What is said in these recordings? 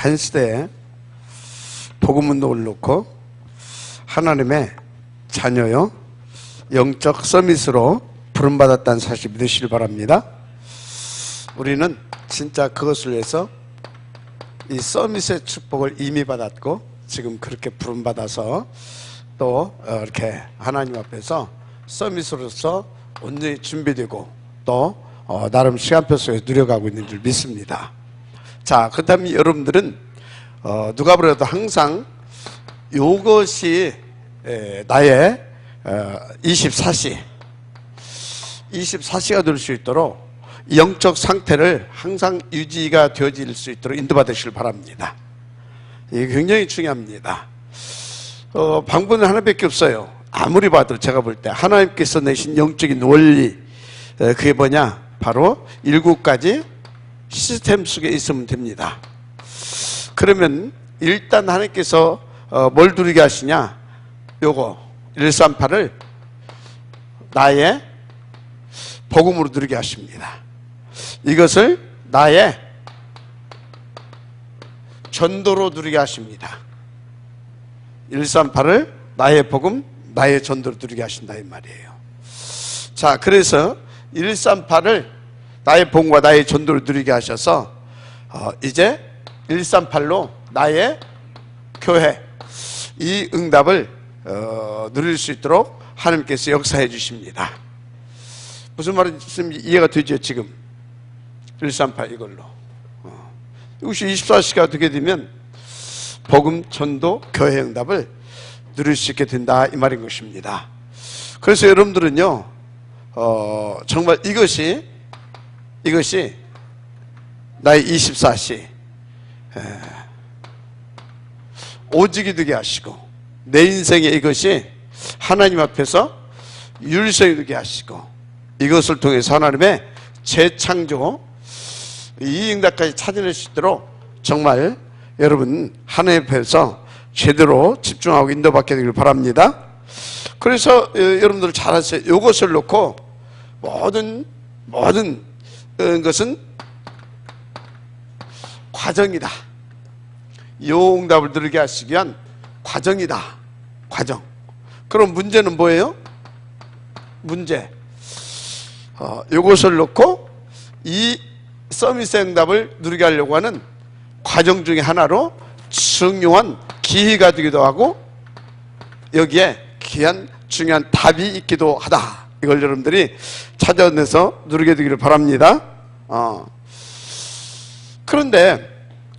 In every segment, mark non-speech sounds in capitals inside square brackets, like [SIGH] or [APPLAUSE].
한 시대에 복음 운동을 놓고 하나님의 자녀요 영적 서밋으로 부름받았다는 사실 믿으시길 바랍니다. 우리는 진짜 그것을 위해서 이 서밋의 축복을 이미 받았고 지금 그렇게 부름받아서 또 어, 이렇게 하나님 앞에서 서밋으로서 온전히 준비되고 또 어, 나름 시간표 속에 누려가고 있는 줄 믿습니다. 자, 그 다음에 여러분들은 어, 누가 보라도 항상 이것이 에, 나의 어, 24시 24시가 될 수 있도록 영적 상태를 항상 유지가 되어질 수 있도록 인도받으시길 바랍니다. 이게 굉장히 중요합니다. 어, 방법은 하나밖에 없어요. 아무리 봐도 제가 볼 때 하나님께서 내신 영적인 원리 에, 그게 뭐냐? 바로 일곱 가지 시스템 속에 있으면 됩니다. 그러면 일단 하나님께서 어, 뭘 누리게 하시냐? 요거 138을 나의 복음으로 누리게 하십니다. 이것을 나의 전도로 누리게 하십니다. 138을 나의 복음, 나의 전도로 누리게 하신다 이 말이에요. 자, 그래서 138을 나의 복음과 나의 전도를 누리게 하셔서 어, 이제 138로 나의 교회 이 응답을 어, 누릴 수 있도록 하나님께서 역사해 주십니다. 무슨 말인지 이해가 되죠 지금 138 이걸로 어. 이것이 24시가 되게 되면 복음 전도 교회 응답을 누릴 수 있게 된다 이 말인 것입니다. 그래서 여러분들은요 어, 정말 이것이 이것이 나의 24시 에, 오직이 되게 하시고 내 인생에 이것이 하나님 앞에서 율성이 되게 하시고 이것을 통해서 하나님의 재창조 이 응답까지 찾아낼 수 있도록 정말 여러분 하나님 앞에서 제대로 집중하고 인도받게 되길 바랍니다. 그래서 어, 여러분들 잘 하세요. 이것을 놓고 모든 모든 어, 것은 과정이다. 요 응답을 들게 하시기 위한 과정이다. 과정. 그럼 문제는 뭐예요? 문제. 어, 요것을 놓고 이 서비스 응답을 누리게 하려고 하는 과정 중에 하나로 중요한 기회가 되기도 하고 여기에 귀한 중요한 답이 있기도 하다. 이걸 여러분들이 찾아내서 누리게 되기를 바랍니다. 어. 그런데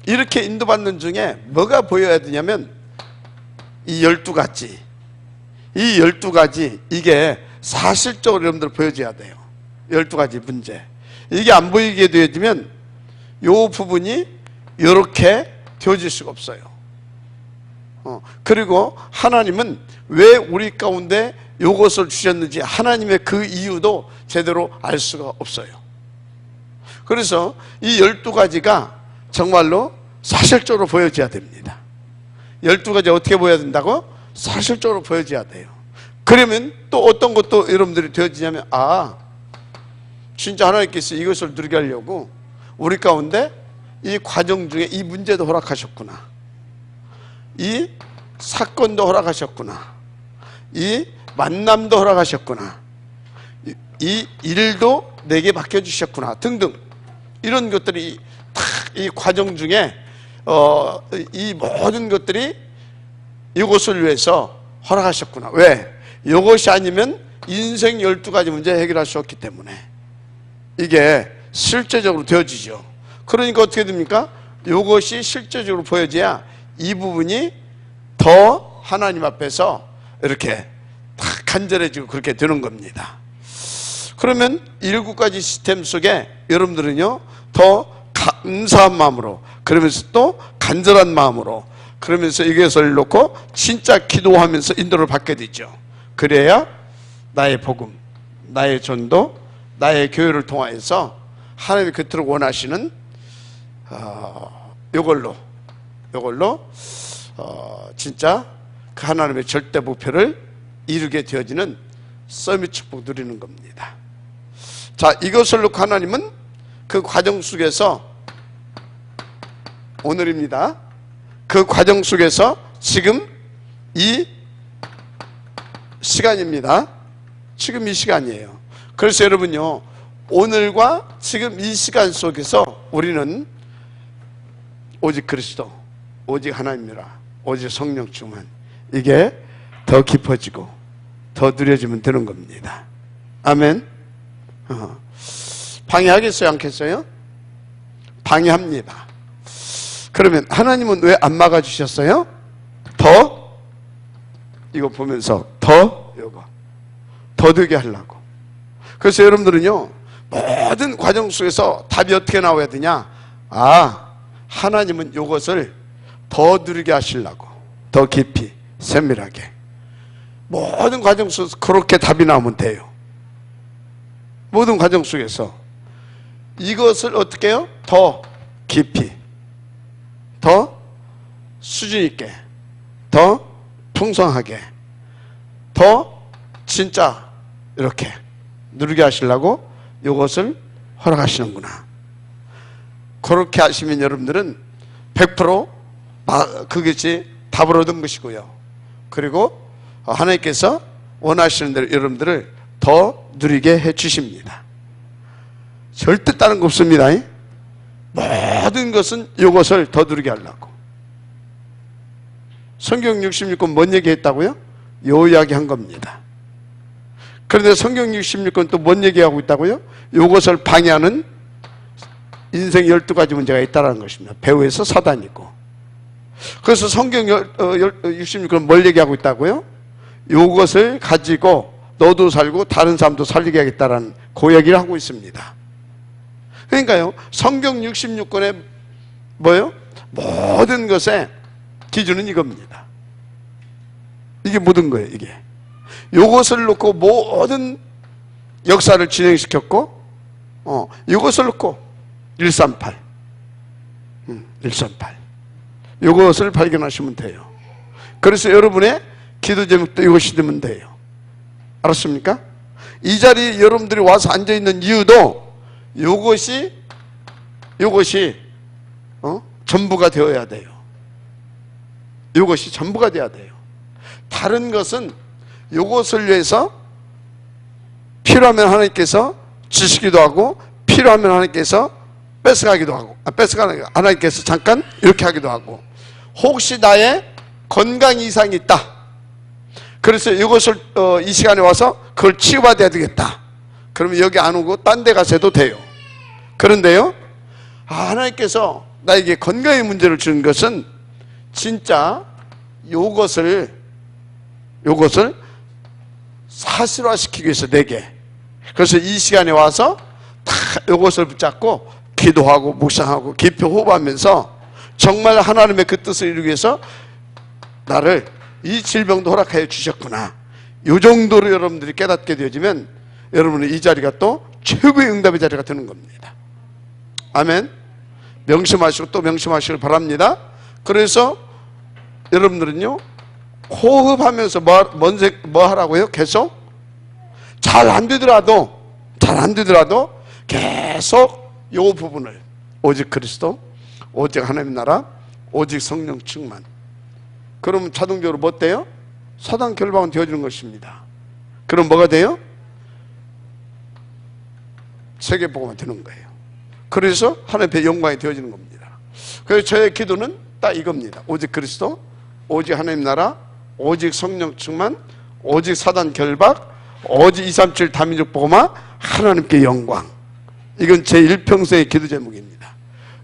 이렇게 인도받는 중에 뭐가 보여야 되냐면 이 열두 가지 이 열두 가지 이게 사실적으로 여러분들 보여줘야 돼요. 열두 가지 문제. 이게 안 보이게 되어지면 요 부분이 이렇게 되어질 수가 없어요. 어, 그리고 하나님은 왜 우리 가운데 요것을 주셨는지 하나님의 그 이유도 제대로 알 수가 없어요. 그래서 이 열두 가지가 정말로 사실적으로 보여져야 됩니다. 열두 가지 어떻게 보여야 된다고? 사실적으로 보여져야 돼요. 그러면 또 어떤 것도 여러분들이 되어지냐면, 아, 진짜 하나님께서 이것을 누리게 하려고 우리 가운데 이 과정 중에 이 문제도 허락하셨구나. 이 사건도 허락하셨구나. 이 만남도 허락하셨구나. 이, 이 일도 내게 맡겨주셨구나. 등등. 이런 것들이 다 이 과정 중에 어, 이 모든 것들이 이것을 위해서 허락하셨구나. 왜? 이것이 아니면 인생 12가지 문제 해결할 수 없기 때문에 이게 실제적으로 되어지죠. 그러니까 어떻게 됩니까? 이것이 실제적으로 보여져야 이 부분이 더 하나님 앞에서 이렇게 딱 간절해지고 그렇게 되는 겁니다. 그러면 일곱 가지 시스템 속에 여러분들은요, 더 감사한 마음으로, 그러면서 또 간절한 마음으로, 그러면서 이것을 놓고 진짜 기도하면서 인도를 받게 되죠. 그래야 나의 복음, 나의 전도, 나의 교회를 통하여서 하나님이 그토록 원하시는 어, 요걸로 요걸로 어, 진짜 그 하나님의 절대 목표를 이루게 되어지는 서밋 축복 누리는 겁니다. 자, 이것을 놓고 하나님은 그 과정 속에서 오늘입니다. 그 과정 속에서 지금 이 시간입니다. 지금 이 시간이에요. 그래서 여러분요, 오늘과 지금 이 시간 속에서 우리는 오직 그리스도, 오직 하나님이라, 오직 성령 충만. 이게 더 깊어지고 더 누려지면 되는 겁니다. 아멘. 어. 방해하겠어요, 않겠어요? 방해합니다. 그러면 하나님은 왜 안 막아주셨어요? 더 이거 보면서 더 이거 더 되게 하려고. 그래서 여러분들은요 모든 과정 속에서 답이 어떻게 나와야 되냐? 아 하나님은 이것을 더 누리게 하시려고 더 깊이 세밀하게 모든 과정 속에서 그렇게 답이 나오면 돼요. 모든 과정 속에서 이것을 어떻게 해요? 더 깊이 더 수준 있게, 더 풍성하게, 더 진짜 이렇게 누르게 하시려고 이것을 허락하시는구나. 그렇게 하시면 여러분들은 100% 마- 그것이 답을 얻은 것이고요. 그리고 하나님께서 원하시는 대로 여러분들을 더 누리게 해 주십니다. 절대 다른 거 없습니다. 모든 것은 이것을 더 누리게 하려고. 성경 66권 뭔 얘기 했다고요? 요 이야기 한 겁니다. 그런데 성경 66권 또 뭔 얘기하고 있다고요? 요것을 방해하는 인생 12가지 문제가 있다는 것입니다. 배후에서 사단이 있고. 그래서 성경 66권 뭘 얘기하고 있다고요? 요것을 가지고 너도 살고 다른 사람도 살리게 하겠다라는 그 얘기를 하고 있습니다. 그러니까요, 성경 66권에 뭐요? 모든 것의 기준은 이겁니다. 이게 모든 거예요, 이게. 요것을 놓고 모든 역사를 진행시켰고, 어, 이것을 놓고 138. 음, 138. 요것을 발견하시면 돼요. 그래서 여러분의 기도 제목도 이것이 되면 돼요. 알았습니까? 이 자리에 여러분들이 와서 앉아 있는 이유도 요것이 요것이 어? 전부가 되어야 돼요. 요것이 전부가 돼야 돼요. 다른 것은 요것을 위해서 필요하면 하나님께서 주시기도 하고 필요하면 하나님께서 뺏어가기도 하고 아, 뺏어가는 하나님께서 잠깐 이렇게 하기도 하고 혹시 나의 건강 이상이 있다. 그래서 이것을 어, 이 시간에 와서 그걸 치유받아야 되겠다. 그러면 여기 안 오고 딴 데 가서 해도 돼요. 그런데요, 아, 하나님께서 나에게 건강의 문제를 주는 것은 진짜 요것을, 요것을 사실화시키기 위해서 내게. 그래서 이 시간에 와서 다 요것을 붙잡고 기도하고 묵상하고 깊이 호흡하면서 정말 하나님의 그 뜻을 이루기 위해서 나를 이 질병도 허락하여 주셨구나. 요 정도로 여러분들이 깨닫게 되어지면 여러분은 이 자리가 또 최고의 응답의 자리가 되는 겁니다. 아멘. 명심하시고 또 명심하시길 바랍니다. 그래서 여러분들은요, 호흡하면서 뭐, 뭔 세- 뭐 하라고요? 계속? 잘 안 되더라도, 잘 안 되더라도 계속 요 부분을 오직 그리스도, 오직 하나님 나라, 오직 성령 충만. 그러면 자동적으로 뭐 돼요? 사단 결방은 되어지는 것입니다. 그럼 뭐가 돼요? 세계보고만 되는 거예요. 그래서 하나님의 영광이 되어지는 겁니다. 그래서 저의 기도는 딱 이겁니다. 오직 그리스도, 오직 하나님 나라, 오직 성령 충만, 오직 사단 결박, 오직 237 다민족 보고마, 하나님께 영광. 이건 제 일평생의 기도 제목입니다.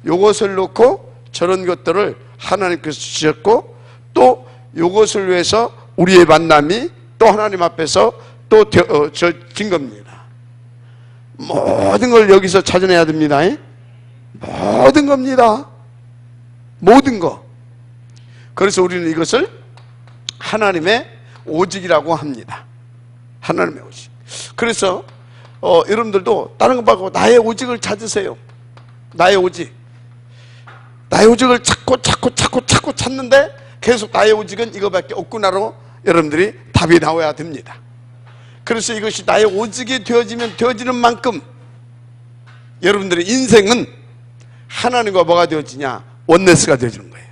요것을 놓고 저런 것들을 하나님께서 주셨고 또 요것을 위해서 우리의 만남이 또 하나님 앞에서 또 저진 겁니다. 모든 걸 여기서 찾아내야 됩니다. 모든 겁니다. 모든 거. 그래서 우리는 이것을 하나님의 오직이라고 합니다. 하나님의 오직. 그래서 어, 여러분들도 다른 거 말고 나의 오직을 찾으세요. 나의 오직. 나의 오직을 찾고 찾고 찾고 찾고 찾는데 계속 나의 오직은 이거밖에 없구나로 여러분들이 답이 나와야 됩니다. 그래서 이것이 나의 오직이 되어지면 되어지는 만큼 여러분들의 인생은 하나님과 뭐가 되어지냐? 원네스가 되어지는 거예요.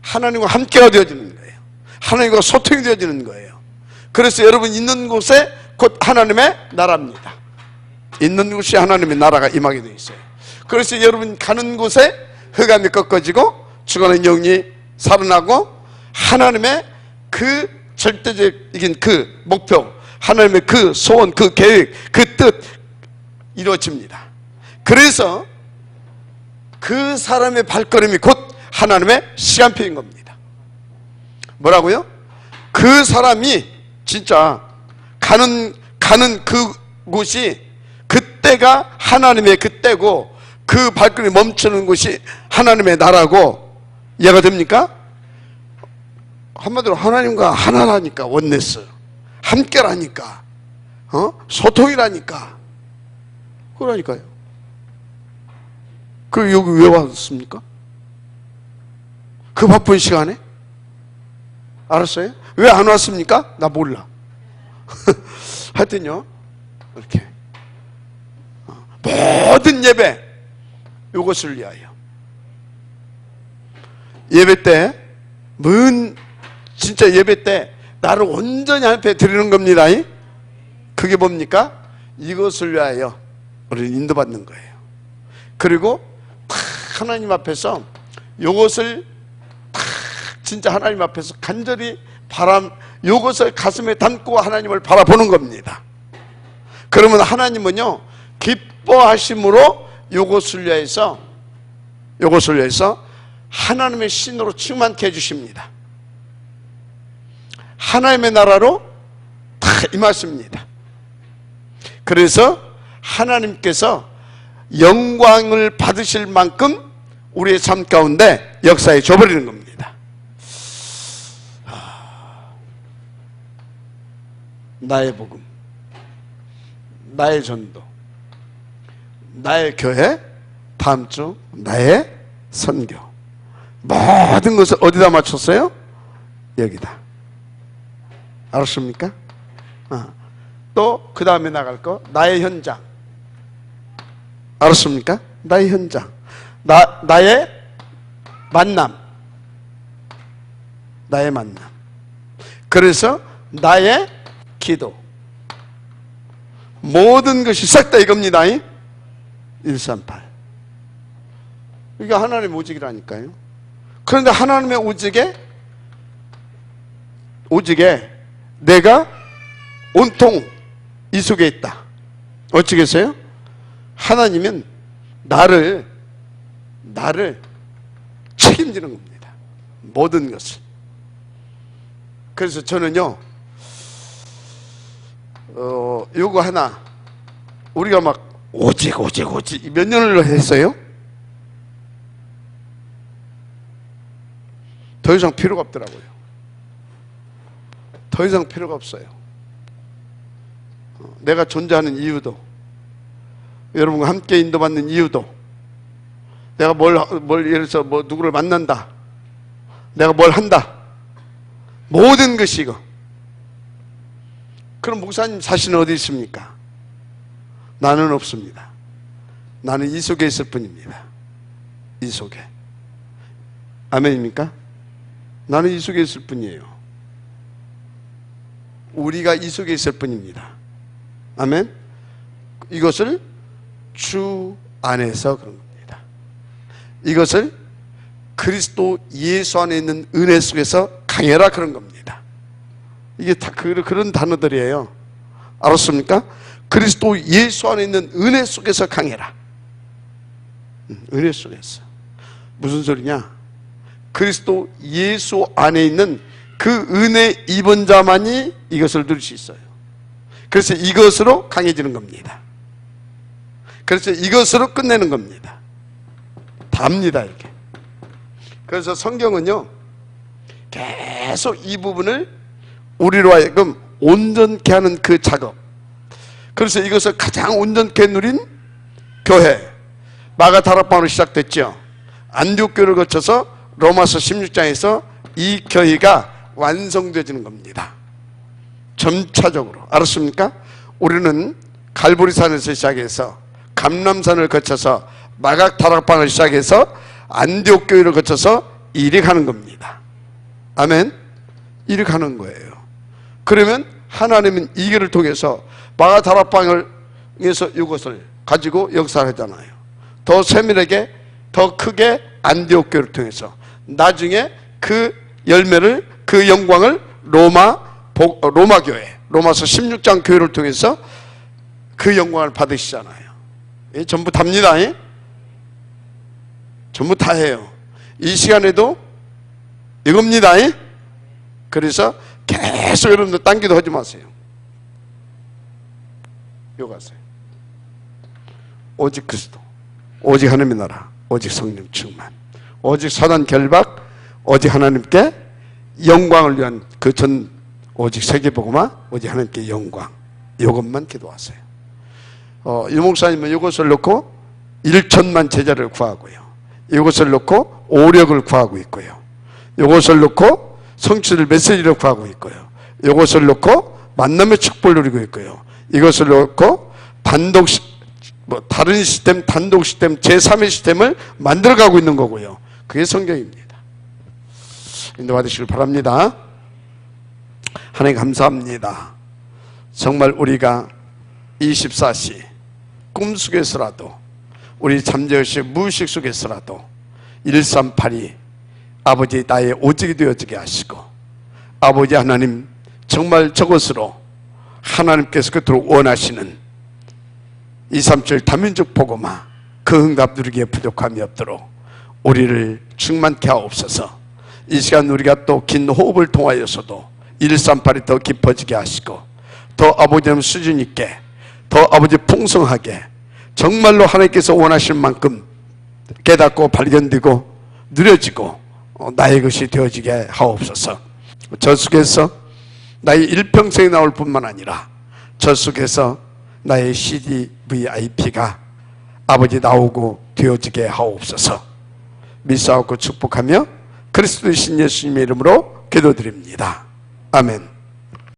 하나님과 함께가 되어지는 거예요. 하나님과 소통이 되어지는 거예요. 그래서 여러분 있는 곳에 곧 하나님의 나라입니다. 있는 곳이 하나님의 나라가 임하게 되어 있어요. 그래서 여러분 가는 곳에 흑암이 꺾어지고 죽어는 영이 살아나고 하나님의 그 절대적인 그 목표, 하나님의 그 소원, 그 계획, 그 뜻 이루어집니다. 그래서 그 사람의 발걸음이 곧 하나님의 시간표인 겁니다. 뭐라고요? 그 사람이 진짜 가는 가는 그 곳이 그때가 하나님의 그때고 그 발걸음이 멈추는 곳이 하나님의 나라고 이해가 됩니까? 한마디로 하나님과 하나라니까 원네스 함께라니까 어? 소통이라니까 그러니까요. 그 여기 왜 왔습니까? 그 바쁜 시간에? 알았어요? 왜 안 왔습니까? 나 몰라. [LAUGHS] 하여튼요, 이렇게. 어, 모든 예배, 이것을 위하여. 예배 때, 뭔, 진짜 예배 때, 나를 온전히 앞에 드리는 겁니다. 그게 뭡니까? 이것을 위하여 우리는 인도받는 거예요. 그리고 탁 하나님 앞에서 이것을 탁 진짜 하나님 앞에서 간절히 바람 이것을 가슴에 담고 하나님을 바라보는 겁니다. 그러면 하나님은요 기뻐하심으로 이것을 위해서 이것을 위해서 하나님의 신으로 충만케 해주십니다. 하나님의 나라로 다 임하십니다. 그래서 하나님께서 영광을 받으실 만큼 우리의 삶 가운데 역사에 줘버리는 겁니다. 나의 복음, 나의 전도, 나의 교회, 다음 주 나의 선교. 모든 것을 어디다 맞췄어요? 여기다. 알았습니까? 어. 또그 다음에 나갈 거 나의 현장. 알았습니까? 나의 현장. 나, 나의 만남. 나의 만남. 그래서 나의 기도. 모든 것이 싹 다 이겁니다. 138. 이게 하나님의 오직이라니까요. 그런데 하나님의 오직에, 오직에 내가 온통 이 속에 있다. 어찌겠어요? 하나님은 나를 나를 책임지는 겁니다. 모든 것을. 그래서 저는요, 어, 요거 하나, 우리가 막 오직, 오직, 오직 몇 년을 했어요? 더 이상 필요가 없더라고요. 더 이상 필요가 없어요. 어, 내가 존재하는 이유도, 여러분과 함께 인도받는 이유도, 내가 뭘, 뭘, 예를 들어서 뭐 누구를 만난다. 내가 뭘 한다. 모든 것이 이거. 그럼 목사님 자신은 어디 있습니까? 나는 없습니다. 나는 이 속에 있을 뿐입니다. 이 속에. 아멘입니까? 나는 이 속에 있을 뿐이에요. 우리가 이 속에 있을 뿐입니다. 아멘? 이것을 주 안에서 그런 겁니다. 이것을 그리스도 예수 안에 있는 은혜 속에서 강해라 그런 겁니다. 이게 다 그, 그런 단어들이에요. 알았습니까? 그리스도 예수 안에 있는 은혜 속에서 강해라. 음, 은혜 속에서. 무슨 소리냐? 그리스도 예수 안에 있는 그 은혜 입은 자만이 이것을 누릴 수 있어요. 그래서 이것으로 강해지는 겁니다. 그래서 이것으로 끝내는 겁니다. 답니다, 이렇게. 그래서 성경은요, 계속 이 부분을 우리로 하여금 온전케 하는 그 작업. 그래서 이것을 가장 온전케 누린 교회. 마가다락방으로 시작됐죠. 안디옥교를 거쳐서 로마서 16장에서 이 교회가 완성되지는 겁니다. 점차적으로. 알았습니까? 우리는 갈보리산에서 시작해서 감남산을 거쳐서 마각다락방을 시작해서 안디옥 교회를 거쳐서 이리 가는 겁니다. 아멘. 이리 가는 거예요. 그러면 하나님은 이 길을 통해서 마가다락방에서 이것을 가지고 역사하잖아요. 더 세밀하게 더 크게 안디옥 교회를 통해서 나중에 그 열매를 그 영광을 로마 복- 어, 로마 교회 로마서 16장 교회를 통해서 그 영광을 받으시잖아요. 예, 전부 답니다. 예? 전부 다 해요. 이 시간에도 이겁니다. 예? 그래서 계속 여러분들 딴기도 하지 마세요. 이거 가세요. 오직 그리스도, 오직 하나님의 나라, 오직 성령 충만, 오직 사단 결박, 오직 하나님께 영광을 위한 그 전 오직 세계보고마, 오직 하나님께 영광. 이것만 기도하세요. 어, 유 목사님은 이것을 놓고 1천만 제자를 구하고요. 이것을 놓고 오력을 구하고 있고요. 이것을 놓고 성취를 메시지를 구하고 있고요. 이것을 놓고 만남의 축복을 누리고 있고요. 이것을 놓고 단독 시, 뭐 다른 시스템, 단독 시스템, 제3의 시스템을 만들어가고 있는 거고요. 그게 성경입니다. 인도받으시길 바랍니다. 하나님 감사합니다. 정말 우리가 24시 꿈속에서라도 우리 잠재의식 무의식 속에서라도 1382 아버지 나의 오직이 되어지게 하시고 아버지 하나님 정말 저것으로 하나님께서 그토록 원하시는 237 다민족 복음화 그 응답 누리기에 부족함이 없도록 우리를 충만케 하옵소서. 이 시간 우리가 또 긴 호흡을 통하여서도 138이 더 깊어지게 하시고 더 아버지님 수준 있게 더 아버지 풍성하게 정말로 하나님께서 원하실 만큼 깨닫고 발견되고 누려지고 어, 나의 것이 되어지게 하옵소서. 저 속에서 나의 일평생에 나올 뿐만 아니라 저 속에서 나의 CDVIP가 아버지 나오고 되어지게 하옵소서 믿사옵고 축복하며 그리스도의 신 예수님의 이름으로 기도드립니다. 아멘.